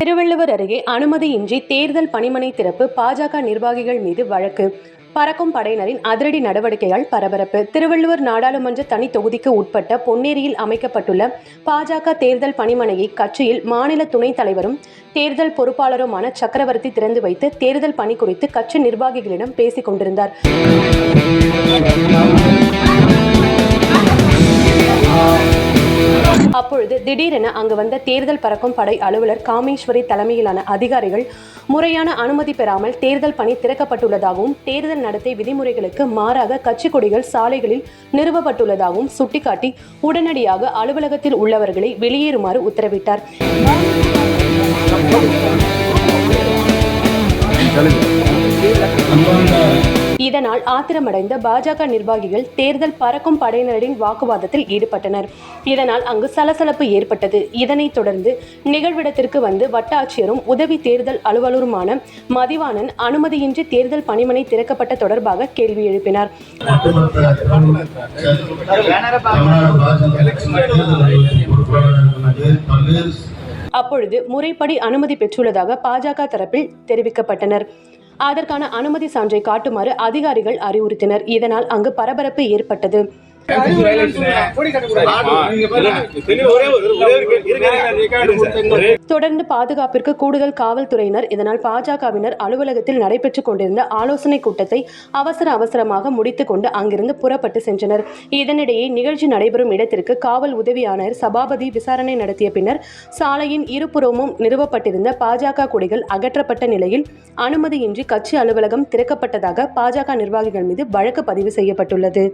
திருவள்ளுவர் அருகே அனுமதியின்றி தேர்தல் பணிமனை திறப்பு பாஜக நிர்வாகிகள் மீது வழக்கு. பறக்கும் படையினரின் அதிரடி நடவடிக்கையால் பரபரப்பு. திருவள்ளுவர் நாடாளுமன்ற தனி தொகுதிக்கு உட்பட்ட பொன்னேரியில் அமைக்கப்பட்டுள்ள பாஜக தேர்தல் பணிமனையை கட்சியில் மாநில துணைத் தலைவரும் தேர்தல் பொறுப்பாளருமான சக்கரவர்த்தி திறந்து வைத்து தேர்தல் பணி குறித்து கட்சி நிர்வாகிகளிடம் பேசிக் கொண்டிருந்தார். அப்பொழுது திடீரென அங்கு வந்த தேர்தல் பறக்கும் படை அலுவலர் காமேஸ்வரி தலைமையிலான அதிகாரிகள் முறையான அனுமதி பெறாமல் தேர்தல் பணி திறக்கப்பட்டுள்ளதாகவும் தேர்தல் நடத்தை விதிமுறைகளுக்கு மாறாக கட்சி கொடிகள் சாலைகளில் நிறுவப்பட்டுள்ளதாகவும் சுட்டிக்காட்டி உடனடியாக அலுவலகத்தில் உள்ளவர்களை வெளியேறுமாறு உத்தரவிட்டார். இதனால் ஆத்திரமடைந்த பாஜக நிர்வாகிகள் தேர்தல் பறக்கும் படையினரின் வாக்குவாதத்தில் ஈடுபட்டனர். இதனால் அங்கு சலசலப்பு ஏற்பட்டது. இதனைத் தொடர்ந்து நிகழ்விடத்திற்கு வந்து வட்டாட்சியரும் உதவி தேர்தல் அலுவலருமான மதிவாணன் அனுமதியின்றி தேர்தல் பணிமனை திறக்கப்பட்ட தொடர்பாக கேள்வி எழுப்பினார். அப்பொழுது முறைப்படி அனுமதி பெற்றுள்ளதாக பாஜக தரப்பில் தெரிவிக்கப்பட்டனர். அதற்கான அனுமதி சான்றை காட்டுமாறு அதிகாரிகள் அறிவுறுத்தினர். இதனால் அங்கு பரபரப்பு ஏற்பட்டது. தொடர்ந்து பாதுகாப்பிற்கு கூடுதல் காவல்துறையினர் இதனால் பாஜகவினர் அலுவலகத்தில் நடைபெற்றுக் கொண்டிருந்த ஆலோசனை கூட்டத்தை அவசர அவசரமாக முடித்துக் கொண்டு அங்கிருந்து புறப்பட்டு சென்றனர். இதனிடையே நிகழ்ச்சி நடைபெறும் இடத்திற்கு காவல் உதவி ஆணையர் சபாபதி விசாரணை நடத்திய பின்னர் சாலையின் இருபுறமும் நிறுவப்பட்டிருந்த பாஜக கொடிகள் அகற்றப்பட்ட நிலையில் அனுமதியின்றி கட்சி அலுவலகம் திறக்கப்பட்டதாக பாஜக நிர்வாகிகள் மீது வழக்கு பதிவு செய்யப்பட்டுள்ளது.